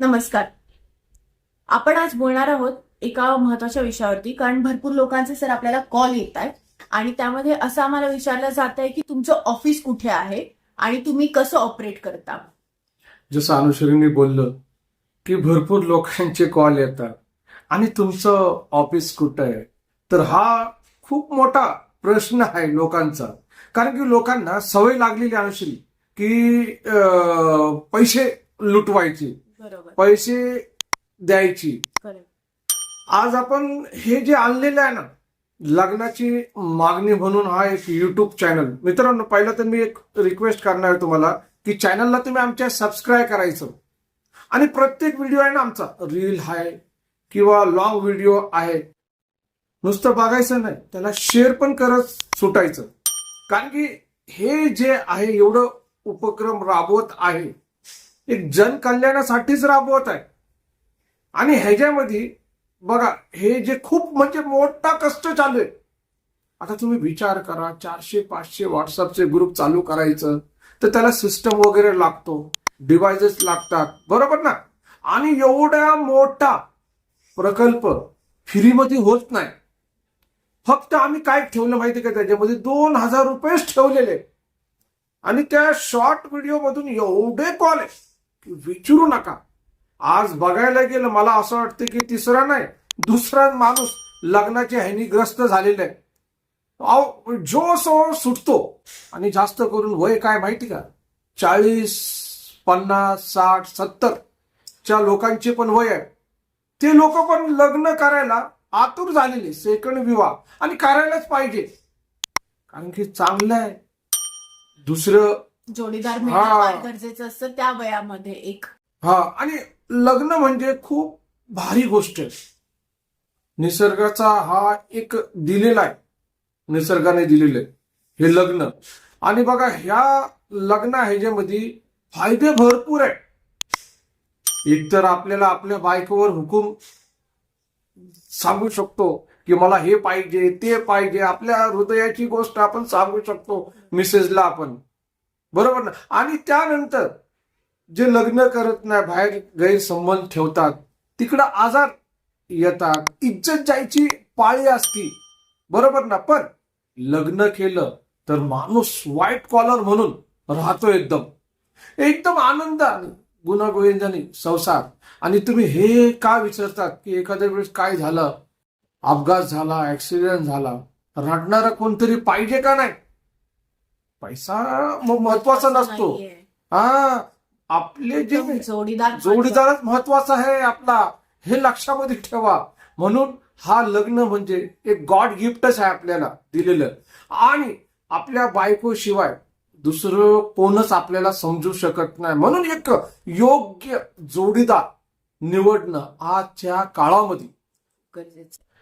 नमस्कार. आपण आज बोलणार आहोत एका महत्त्वाच्या विषयावरती कारण भरपूर लोकांचे सर आपल्याला कॉल येत आहेत आणि त्यामध्ये असं आम्हाला विचारलं जात आहे की तुमचं ऑफिस कुठे आहे आणि तुम्ही कसं ऑपरेट करता? जसं अनुश्रीने बोललं की भरपूर लोकांचे कॉल येतात. आणि तुमचं ऑफिस कुठं आहे? तर हा खूप मोठा प्रश्न आहे लोकांचा. कारण की लोकांना सवय लागलेली अनुश्री की पैसे लुटवायचे. पैसे द्यायची. आज आपण हे जे आणलेलं आहे ना लग्नाची मागणी म्हणून हा एक युट्यूब चॅनल मित्रांनो पहिला तर मी एक रिक्वेस्ट करणार आहे तुम्हाला की चॅनलला तुम्ही आमच्या सबस्क्राईब करायचं. आणि प्रत्येक व्हिडिओ आहे ना आमचा रील आहे किंवा लॉंग व्हिडिओ आहे. नुसतं बघायचं नाही त्याला शेअर पण करत सुटायचं. कारण की हे जे आहे एवढं उपक्रम राबवत आहे. एक जनकल्याणासाठीच राबवत आहे. आणि ह्याच्यामध्ये बघा हे जे खूप म्हणजे मोठा कष्ट चालू आहे. आता तुम्ही विचार करा चारशे पाचशे व्हॉट्सअपचे ग्रुप चालू करायचं तर त्याला सिस्टम वगैरे लागतो डिव्हायसेस लागतात बरोबर ना? आणि एवढा मोठा प्रकल्प फ्रीमध्ये होत नाही. फक्त आम्ही काय ठेवलं माहिती का? त्याच्यामध्ये दोन हजार रुपयेच ठेवलेले. आणि त्या शॉर्ट व्हिडिओ मधून एवढे कॉल आहे विचारू नका. आज बघायला गेलं मला असं वाटतं की तिसरा नाही दुसरा माणूस लग्नाच्या ह्यानी झालेला आहे. अहो, जो सो सुटतो आणि जास्त करून वय काय माहिती का? चाळीस पन्नास साठ सत्तर च्या लोकांचे पण वय आहे. ते लोक पण लग्न करायला आतुर झालेले सेकंड विवाह आणि करायलाच पाहिजे. कारण की चांगलं आहे. दुसरं जोडीदार हा. मिळणं फार गरजेचं असतं त्या वयामध्ये एक. हा आणि लग्न म्हणजे खूप भारी गोष्ट. आहे निसर्गाचा हा एक दिलेला आहे. निसर्गाने दिलेलं आहे. हे लग्न. आणि बघा ह्या लग्न ह्याच्यामध्ये फायदे भरपूर आहे एकतर आपल्याला आपल्या बायकोवर हुकूम सांगू शकतो की मला हे पाहिजे ते पाहिजे आपल्या हृदयाची गोष्ट आपण सांगू शकतो मिसेसला आपण. बरोबर ना? आणि त्यानंतर जे लग्न करत नाही बाहेर गैरसंबंध ठेवतात तिकडं आजार येतात इज्जत जायची पाळी असती. बरोबर ना? पण लग्न केलं तर माणूस व्हाईट कॉलर म्हणून राहतो एकदम. एकदम आनंदाने गुणागोविंदाने संसार. आणि तुम्ही हे का विचारतात की एखाद्या वेळेस काय झालं? अपघात झाला ऍक्सिडेंट झाला. रडणारा कोणतरी पाहिजे का नाही? पैसा महत्त्वाचा नसतो. हा आपले जे जोडीदार जोडीदारच महत्त्वाचा आहे आपला. हे लक्षामध्ये ठेवा. म्हणून हा लग्न म्हणजे एक गॉड गिफ्टच आहे आपल्याला दिलेलं. आणि आपल्या बायको शिवाय दुसरं कोणच आपल्याला समजू शकत नाही. म्हणून एक योग्य जोडीदार निवडणं आजच्या काळामध्ये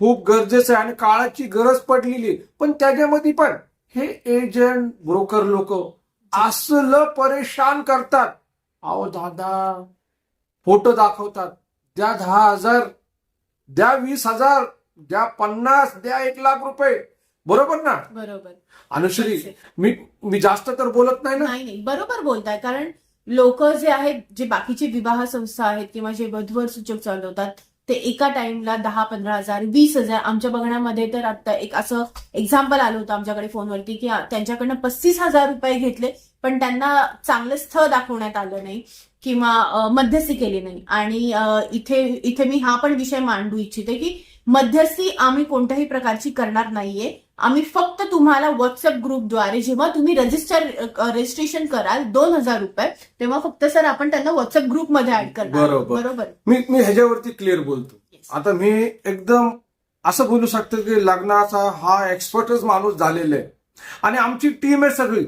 खूप गरजेचं आहे. आणि काळाची गरज पडलेली. पण त्याच्यामध्ये पण हे एजंट ब्रोकर लोक असलं परेशान करतात. अहो दादा फोटो दाखवतात. द्या दहा हजार द्या वीस हजार द्या पन्नास द्या एक लाख रुपये. बरोबर ना? बरोबर. अनुश्री मी मी जास्त तर बोलत नाही ना? नाही नाही. बरोबर बोलताय. कारण लोक जे आहेत जे बाकीचे विवाह संस्था आहेत किंवा जे वधूवर सूचक चालवतात ते एका टाइमला दहा पंधरा हजार वीस हजार. आमच्या बघण्यामध्ये तर आता एक असं एक्झाम्पल आलं होतं आमच्याकडे फोनवरती की त्यांच्याकडनं पस्तीस हजार रुपये घेतले पण त्यांना चांगलं स्थळ दाखवण्यात आलं नाही किंवा मध्यस्थी केली नाही. आणि इथे इथे मी हा पण विषय मांडू इच्छिते की मध्यस्थी आम्ही कोणत्याही प्रकारची करणार नाहीये. आम्ही फक्त तुम्हाला व्हॉट्सअप ग्रुपद्वारे जेव्हा तुम्ही रजिस्टर रजिस्ट्रेशन कराल दोन हजार रुपये तेव्हा फक्त सर आपण त्यांना व्हॉट्सअप ग्रुपमध्ये ऍड करणार. बरोबर. बरोबर? मी मी ह्याच्यावरती क्लिअर बोलतो. आता मी एकदम असं बोलू शकतो की लग्नाचा हा एक्सपर्टच माणूस झालेला आहे. आणि आमची टीम आहे सगळी.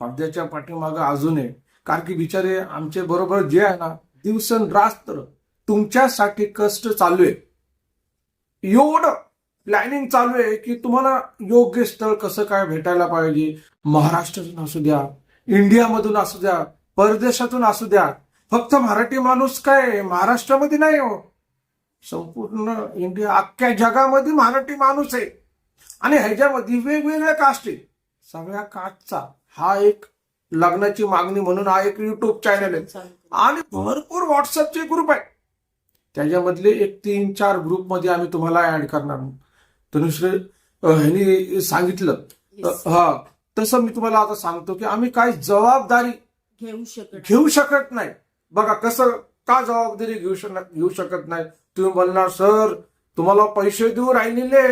पडद्याच्या पाठीमागं अजून आहे कारण की बिचारे आमचे बरोबर जे आहे ना दिवसरात्र तुमच्यासाठी कष्ट चालू आहे. एवढं प्लॅनिंग चालू आहे की तुम्हाला योग्य स्थळ कसं काय भेटायला पाहिजे? महाराष्ट्रातून असू द्या इंडियामधून असू द्या परदेशातून असू द्या फक्त मराठी माणूस काय महाराष्ट्रामध्ये नाही हो. संपूर्ण इंडिया अख्ख्या जगामध्ये मराठी माणूस आहे. आणि ह्याच्यामध्ये वेगवेगळ्या कास्ट आहे सगळ्या कास्टचा हा एक लग्नाची मागणी म्हणून हा एक युट्यूब चॅनल आहे. आणि भरपूर व्हॉट्सअपचे ग्रुप आहेत. त्याच्यामधले एक तीन चार ग्रुपमध्ये आम्ही तुम्हाला ऍड करणार. तनुश्री ह्यांनी सांगितलं. हा तसं मी तुम्हाला आता सांगतो की आम्ही काय जबाबदारी घेऊ शकत घेऊ शकत नाही. बघा कसं का जबाबदारी घेऊ शकत घेऊ शकत नाही? तुम्ही बोलणार सर तुम्हाला पैसे देऊ राहिलेले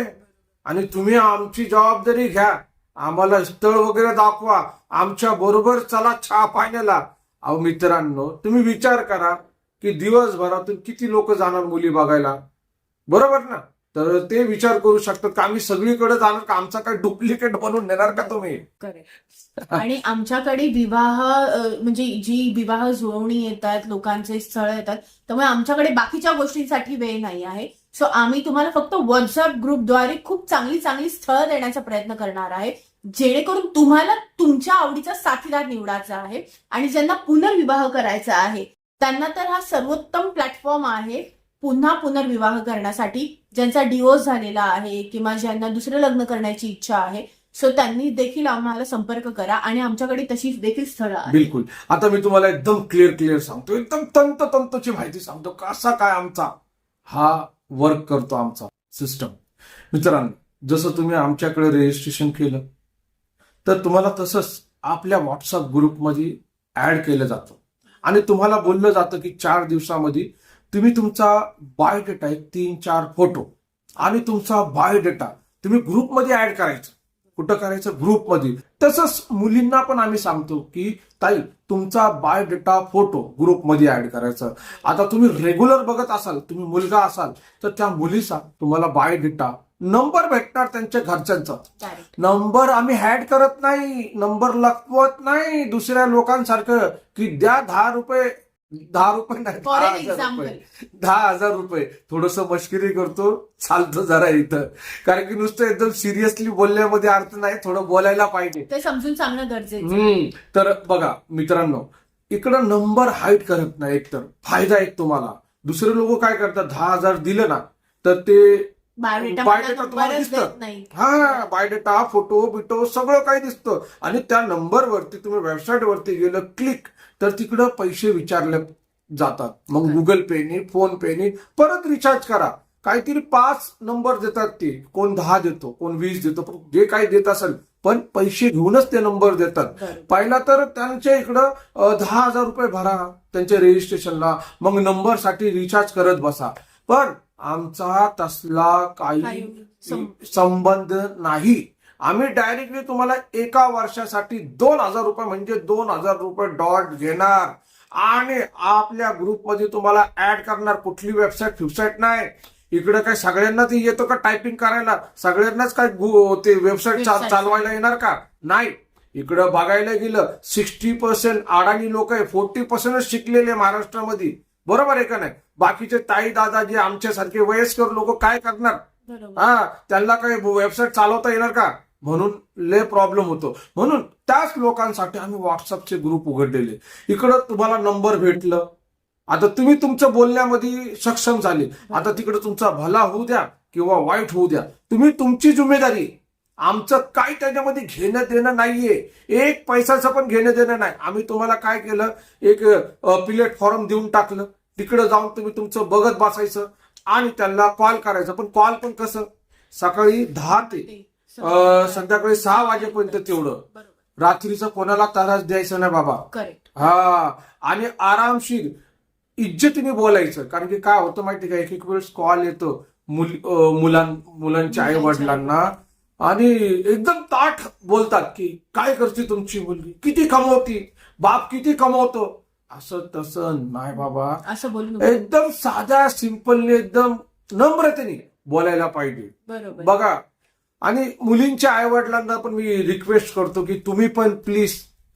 आणि तुम्ही आमची जबाबदारी घ्या. आम्हाला स्थळ वगैरे दाखवा. आमच्या बरोबर चला चहा पाण्याला. अहो मित्रांनो तुम्ही विचार करा. की दिवसभरातून किती लोक जाणार मुली बघायला? बरोबर ना? तर ते विचार करू शकतात का आम्ही सगळीकडे जाणार का आमचा काय डुप्लिकेट बनवून नेणार का तुम्ही? आणि आमच्याकडे विवाह म्हणजे जी विवाह जुळवणी येतात लोकांचे स्थळ येतात त्यामुळे आमच्याकडे बाकीच्या गोष्टींसाठी वेळ नाही आहे. सो आम्ही तुम्हाला फक्त व्हॉट्सअप ग्रुपद्वारे खूप चांगली चांगली स्थळ देण्याचा प्रयत्न करणार आहे जेणेकरून तुम्हाला तुमच्या आवडीचा साथीदार निवडायचा आहे आणि ज्यांना पुनर्विवाह करायचा आहे त्यांना तर हा सर्वोत्तम प्लॅटफॉर्म आहे पुन्हा पुनर्विवाह करण्यासाठी ज्यांचा डिवोर्स झालेला आहे किंवा ज्यांना दुसरं लग्न करण्याची इच्छा आहे. सो त्यांनी देखील आम्हाला संपर्क करा आणि आमच्याकडे तशी देखील स्थळं आहेत. बिलकुल. आता मी तुम्हाला एकदम क्लिअर क्लिअर सांगतो. एकदम तंत तंतची माहिती सांगतो. कसा काय आमचा हा वर्क करतो आमचा सिस्टम मित्रांनो जसं तुम्ही आमच्याकडे रजिस्ट्रेशन केलं तर तुम्हाला तसंच आपल्या व्हॉट्सअप ग्रुपमध्ये ऍड केलं जातं. आणि तुम्हाला बोललं जातं की चार दिवसामध्ये तुम्ही तुमचा बायोडेटा एक तीन चार फोटो आणि तुमचा बायोडेटा तुम्ही ग्रुपमध्ये ऍड करायचं. कुठं करायचं? ग्रुपमध्ये. तसंच मुलींना पण आम्ही सांगतो की ताई तुमचा बायोडेटा फोटो ग्रुपमध्ये ऍड करायचं. आता तुम्ही रेग्युलर बघत असाल तुम्ही मुलगा असाल तर त्या मुलीचा तुम्हाला बायोडेटा नंबर भेटणार त्यांच्या घरच्यांचा. नंबर आम्ही हॅड करत नाही नंबर लपवत नाही दुसऱ्या लोकांसारखं की द्या दहा रुपये दहा रुपये नाही दहा हजार रुपये. दहा हजार रुपये. थोडस मश्करी करतो चालतं जरा इथं. कारण की नुसतं एकदम सिरियसली बोलण्यामध्ये अर्थ नाही थोडं बोलायला पाहिजे. ते समजून सांगणं गरजेचं तर बघा मित्रांनो इकडं नंबर हाईड करत नाही एकतर. फायदा एक तुम्हाला. दुसरे लोक काय करतात? दहा हजार दिलं ना तर ते बायोडेटा बायोडेटा तुम्हाला दिसतं. हा बायोडेटा फोटो बिटो सगळं काही दिसतं. आणि त्या नंबरवरती तुम्ही वेबसाईट वरती गेलं क्लिक तर तिकडं पैसे विचारले जातात. मग. गुगल पेनी फोन पेनी परत रिचार्ज करा. काहीतरी पाच नंबर देतात ते. कोण दहा देतो कोण वीस देतो जे काही देत असेल पण पैसे घेऊनच ते नंबर देतात. पहिला तर त्यांच्या इकडं दहा हजार रुपये भरा त्यांच्या रजिस्ट्रेशनला मग नंबरसाठी रिचार्ज करत बसा. पण आमचा तसला काही संबंध नाही. आम्ही डायरेक्टली तुम्हाला एका वर्षासाठी दोन हजार रुपये म्हणजे दोन हजार रुपये डॉट घेणार. आणि आपल्या ग्रुपमध्ये तुम्हाला ऍड करणार कुठली वेबसाईट फिबसाईट नाही. इकडे काय सगळ्यांनाच येतो का टायपिंग करायला? सगळ्यांनाच काय ते वेबसाईट. चालवायला येणार का? नाही. इकडं बघायला गेलं सिक्स्टी पर्सेंट अडाणी लोक आहे फोर्टी पर्सेंटच शिकलेले महाराष्ट्रामध्ये. बरोबर आहे का नाही? बाकीचे ताई दादा जे आमच्यासारखे वयस्कर लोक काय करणार? हा त्यांना काही वेबसाईट चालवता येणार का? म्हणून लय प्रॉब्लेम होतो. म्हणून त्याच लोकांसाठी आम्ही व्हॉट्सअपचे ग्रुप उघडलेले. इकडं तुम्हाला नंबर भेटलं. आता तुम्ही तुमच्या बोलण्यामध्ये सक्षम झाले. आता तिकडे तुमचा भला होऊ द्या किंवा वाईट होऊ द्या. तुम्ही तुमची जिम्मेदारी आमचं काय त्याच्यामध्ये घेणं देणं नाहीये. एक पैशाचं पण घेणं देणं नाही. आम्ही तुम्हाला काय केलं? एक प्लॅटफॉर्म देऊन टाकलं. तिकडे जाऊन तुम्ही तुमचं बघत बसायचं आणि त्यांना कॉल करायचा. पण कॉल पण कसं? सकाळी दहा ते संध्याकाळी सहा वाजेपर्यंत तेवढं. रात्रीचं कोणाला त्रास द्यायचा नाही बाबा. करेक्ट हा. आणि आरामशीर इज्जतीने बोलायचं. कारण की काय होतं माहिती का? एक एक वेळेस कॉल येतो. मुल अं, मुलां मुलांच्या आई वडिलांना आणि एकदम ताठ बोलतात की काय करते तुमची मुलगी? किती कमवती? बाप किती कमवतो? असं तसं नाही बाबा. असं बोलू. एकदम साध्या सिंपलने एकदम नम्रतेने बोलायला पाहिजे. बरोबर. बघा आणि मुलींच्या आई वडिलांना पण मी रिक्वेस्ट करतो की तुम्ही पण प्लीज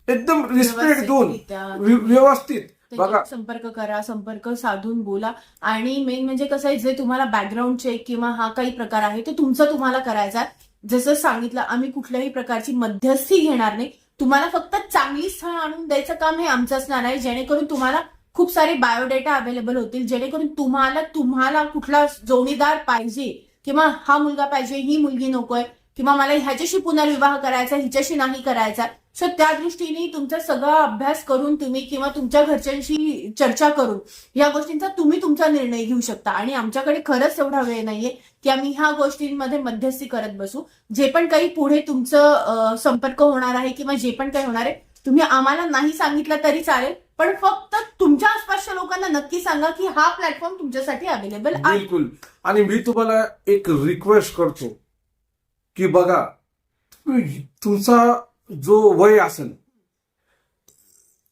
एकदम रिस्पेक्ट देऊन व्यवस्थित. बघा. संपर्क करा संपर्क साधून बोला. आणि मेन म्हणजे कसं आहे जे तुम्हाला बॅकग्राऊंड चेक किंवा हा काही प्रकार आहे तो तुमचा तुम्हाला करायचा आहे. जसं सांगितलं आम्ही कुठल्याही प्रकारची मध्यस्थी घेणार नाही. तुम्हाला फक्त चांगली स्थळ आणून द्यायचं काम हे आमचं असणार आहे. जेणेकरून तुम्हाला खूप सारे बायोडेटा अवेलेबल होतील. जेणेकरून तुम्हाला तुम्हाला कुठला जोडीदार पाहिजे किंवा हा मुलगा पाहिजे ही मुलगी नकोय किंवा मला ह्याच्याशी पुनर्विवाह करायचा हिच्याशी नाही करायचा. सो त्या दृष्टीने तुमचा सगळा अभ्यास करून तुम्ही किंवा तुमच्या घरच्यांशी चर्चा करून या गोष्टींचा तुम्ही तुमचा निर्णय घेऊ शकता. आणि आमच्याकडे खरंच एवढा वेळ नाहीये की आम्ही ह्या गोष्टींमध्ये मध्यस्थी करत बसू. जे पण काही पुढे तुमचं संपर्क होणार आहे किंवा जे पण काही होणार आहे तुम्ही आम्हाला नाही सांगितलं तरी चालेल. पण फक्त तुमच्या आसपासच्या लोकांना नक्की सांगा की हा प्लॅटफॉर्म तुमच्यासाठी अवेलेबल आहे. बिलकुल. आणि मी तुम्हाला एक रिक्वेस्ट करतो. की बघा तुमचा जो वय असेल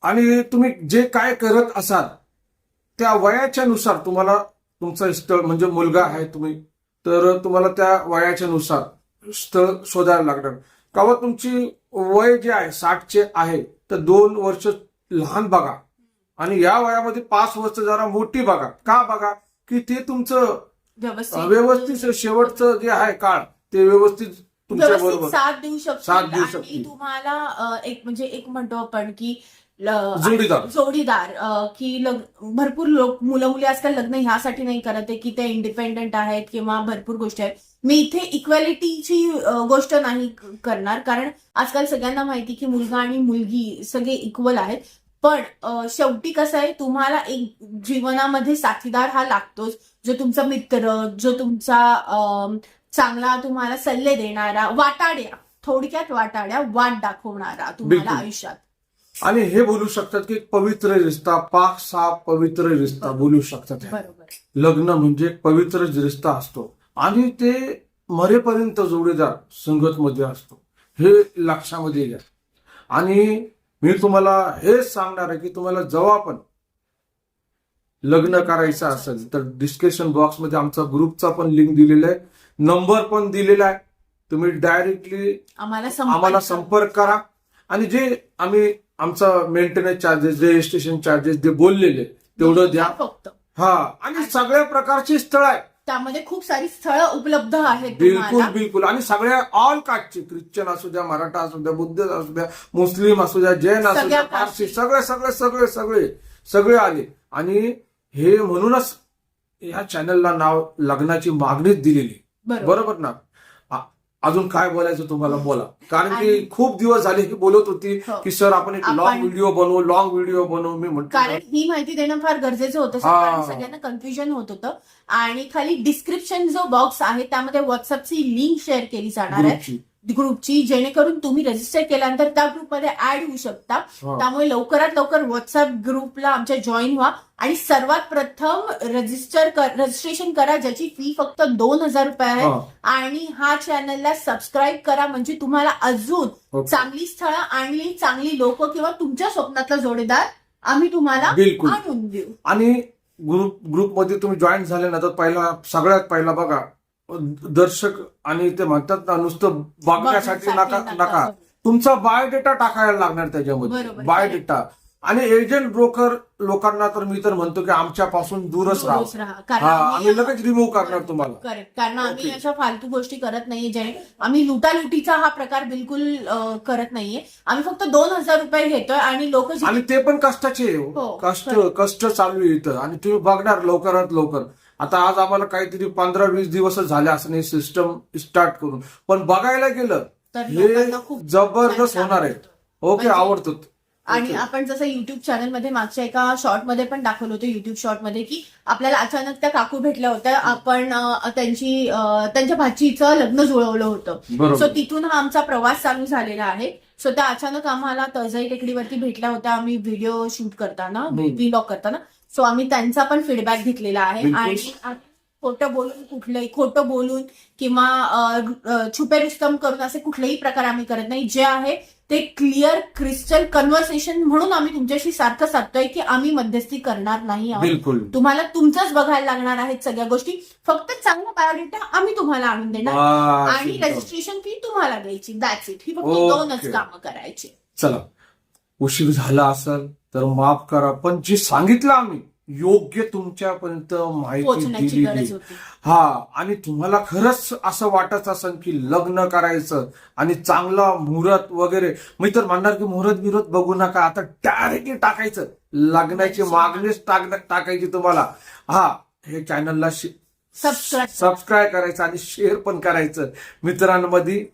आणि तुम्ही जे काय करत असाल त्या वयाच्या नुसार तुम्हाला तुमचं स्थळ म्हणजे मुलगा आहे तुम्ही तर तुम्हाला त्या वयाच्या नुसार स्थळ शोधायला लागणार. कावा तुमची वय जे आहे साठचे आहे तर दोन वर्ष लहान बघा. आणि या वयामध्ये पाच वर्ष जरा मोठी बघा. का बघा? की ते तुमचं व्यवस्थित शेवटचं जे आहे काळ ते व्यवस्थित तुमच्या व्यवस्थित बरोबर. साथ देऊ साथ देऊ शकतो आणि शकतील. तुम्हाला अं, एक म्हणजे एक म्हणतो आपण की ल- जोडीदार. जोडीदार अं, की लग- भरपूर लोक मुलं मुली आजकाल लग्न ह्यासाठी नाही करत आहे की ते इंडिपेंडेंट आहेत किंवा भरपूर गोष्टी आहेत. मी इथे इक्वॅलिटीची गोष्ट नाही क- करणार. कारण आजकाल सगळ्यांना माहिती की मुलगा आणि मुलगी सगळे इक्वल आहेत. पण अं, शेवटी कसं आहे तुम्हाला एक जीवनामध्ये साथीदार हा लागतोच. जो तुमचा मित्र जो तुमचा चांगला तुम्हाला सल्ले देणारा वाटाड्या थोडक्यात वाटाड्या वाट दाखवणारा तुम्हाला बिलकुल. आयुष्यात. आणि हे बोलू शकतात की पवित्र रिश्ता पाक साफ पवित्र रिश्ता बोलू शकतात हे. बरोबर. लग्न म्हणजे एक पवित्र रिश्ता असतो. आणि ते मरेपर्यंत जोडीदार संगत मध्ये असतो. हे लक्षामध्ये घ्या. आणि मी तुम्हाला हेच सांगणार आहे की तुम्हाला जेव्हा पण लग्न करायचं असेल तर डिस्क्रिप्शन बॉक्समध्ये आमचा ग्रुपचा पण लिंक दिलेला आहे. नंबर पण दिलेला आहे. तुम्ही डायरेक्टली आम्हाला आम्हाला संपर्क करा. आणि जे आम्ही आमचा मेंटेनन्स चार्जेस रजिस्ट्रेशन चार्जेस जे बोललेले तेवढं द्या. फक्त. हा आणि सगळ्या प्रकारची स्थळ आहे त्यामध्ये खूप सारी स्थळं उपलब्ध आहेत बिलकुल बिलकुल. आणि सगळ्या ऑल कास्टचे ख्रिश्चन असू द्या मराठा असू द्या बुद्ध असू द्या मुस्लिम असू द्या जैन असू द्या पारसी. सगळे सगळे सगळे सगळे सगळे आले. आणि हे म्हणूनच या चॅनलला नाव लग्नाची मागणीच दिलेली. बरोबर. ना? अजून काय बोलायचं तुम्हाला? बोला. कारण की खूप दिवस झाले ही बोलत होती हो. की सर आपण एक लॉंग व्हिडिओ बनवू लॉंग व्हिडिओ बनवू मी म्हणतो कारण ही माहिती देणं फार गरजेचं होतं सगळ्यांना कन्फ्युजन होत होतं. आणि खाली डिस्क्रिप्शन जो बॉक्स आहे त्यामध्ये व्हॉट्सअपची लिंक शेअर केली जाणार आहे. ग्रुपची. जेणेकरून तुम्ही रजिस्टर केल्यानंतर त्या ग्रुपमध्ये ऍड होऊ शकता. त्यामुळे लवकरात लवकर व्हॉट्सअप ग्रुपला आमच्या जॉईन व्हा आणि सर्वात प्रथम रजिस्टर रजिस्ट्रेशन करा ज्याची फी फक्त दोन हजार रुपये आहे. आणि हा चॅनलला सबस्क्राईब करा म्हणजे तुम्हाला अजून. चांगली स्थळं आणि चांगली लोक किंवा तुमच्या स्वप्नातला जोडीदार आम्ही तुम्हाला आणून देऊ आणि ग्रुप ग्रुपमध्ये तुम्ही जॉईन झाले ना तर पहिला सगळ्यात पहिला बघा दर्शक आणि ते म्हणतात ना नुसतं बघण्यासाठी नका नका. तुमचा बायोडेटा टाकायला लागणार त्याच्यामध्ये. बायोडेटा. आणि एजंट ब्रोकर लोकांना तर मी तर म्हणतो की आमच्यापासून दूरच राहा. हा आम्ही- लगेच रिमूव्ह करणार तुम्हाला. करेक्ट कारण आम्ही. अशा फालतू गोष्टी करत नाहीये ज्याने आम्ही लुटालुटीचा हा प्रकार बिलकुल करत नाहीये. आम्ही फक्त दोन हजार रुपये घेतोय आणि लोक आणि ते पण कष्टाचे हो. हो, कष्ट. कष्ट चालू इथं. आणि तुम्ही बघणार लवकरात लवकर. आता आज आम्हाला काहीतरी पंधरा वीस दिवसच झाले असं नाही सिस्टम स्टार्ट करून. पण बघायला गेलं तर हे खूप जबरदस्त होणार आहे. ओके म्हणजे- आवडतं. आणि. आपण जसं युट्यूब चॅनलमध्ये मागच्या एका शॉर्टमध्ये पण दाखवलं होतं युट्यूब शॉर्टमध्ये की आपल्याला अचानक त्या काकू भेटल्या होत्या. आपण त्यांची त्यांच्या भाचीचं लग्न जुळवलं होतं. सो तिथून हा आमचा प्रवास चालू झालेला आहे. सो त्या अचानक आम्हाला तळजाई टेकडीवरती भेटल्या होत्या. आम्ही व्हिडिओ शूट करताना. व्लॉग करताना. सो आम्ही त्यांचा पण फीडबॅक घेतलेला आहे. आणि खोटं बोलून कुठलंही खोटं बोलून किंवा छुपे रुस्तम करून असे कुठलेही प्रकार आम्ही करत नाही. जे आहे ते क्लिअर क्रिस्टल कन्व्हर्सेशन म्हणून आम्ही तुमच्याशी सारखं साधतोय की आम्ही मध्यस्थी करणार नाही आहोत. तुम्हाला तुमचंच बघायला लागणार आहेत सगळ्या गोष्टी. फक्त चांगला बायोडेटा आम्ही तुम्हाला आणून देणार. आणि. रजिस्ट्रेशन फी तुम्हाला द्यायची. दॅट्स इट ही फक्त. दोनच कामं करायची. चला. उशीर झाला असेल. तर माफ करा पण जे सांगितलं आम्ही योग्य तुमच्यापर्यंत माहिती होती. हा आणि तुम्हाला खरंच असं वाटत असेल की लग्न करायचं आणि चांगला मुहूर्त वगैरे मी तर म्हणणार की मुहूर्त बिहूर्त बघू नका आता डायरेक्टली टाकायचं. लग्नाची मागणीच टाक टाकायची तुम्हाला. हा हे चॅनलला सबस्क्राईब करायचं आणि शेअर पण करायचं. मित्रांमध्ये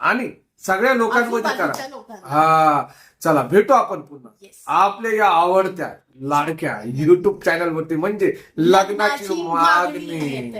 आणि सगळ्या लोकांमध्ये करा. हा चला भेटू आपण पुन्हा. आपल्या या आवडत्या लाडक्या युट्यूब चॅनल वरती म्हणजे लग्नाची मागणी.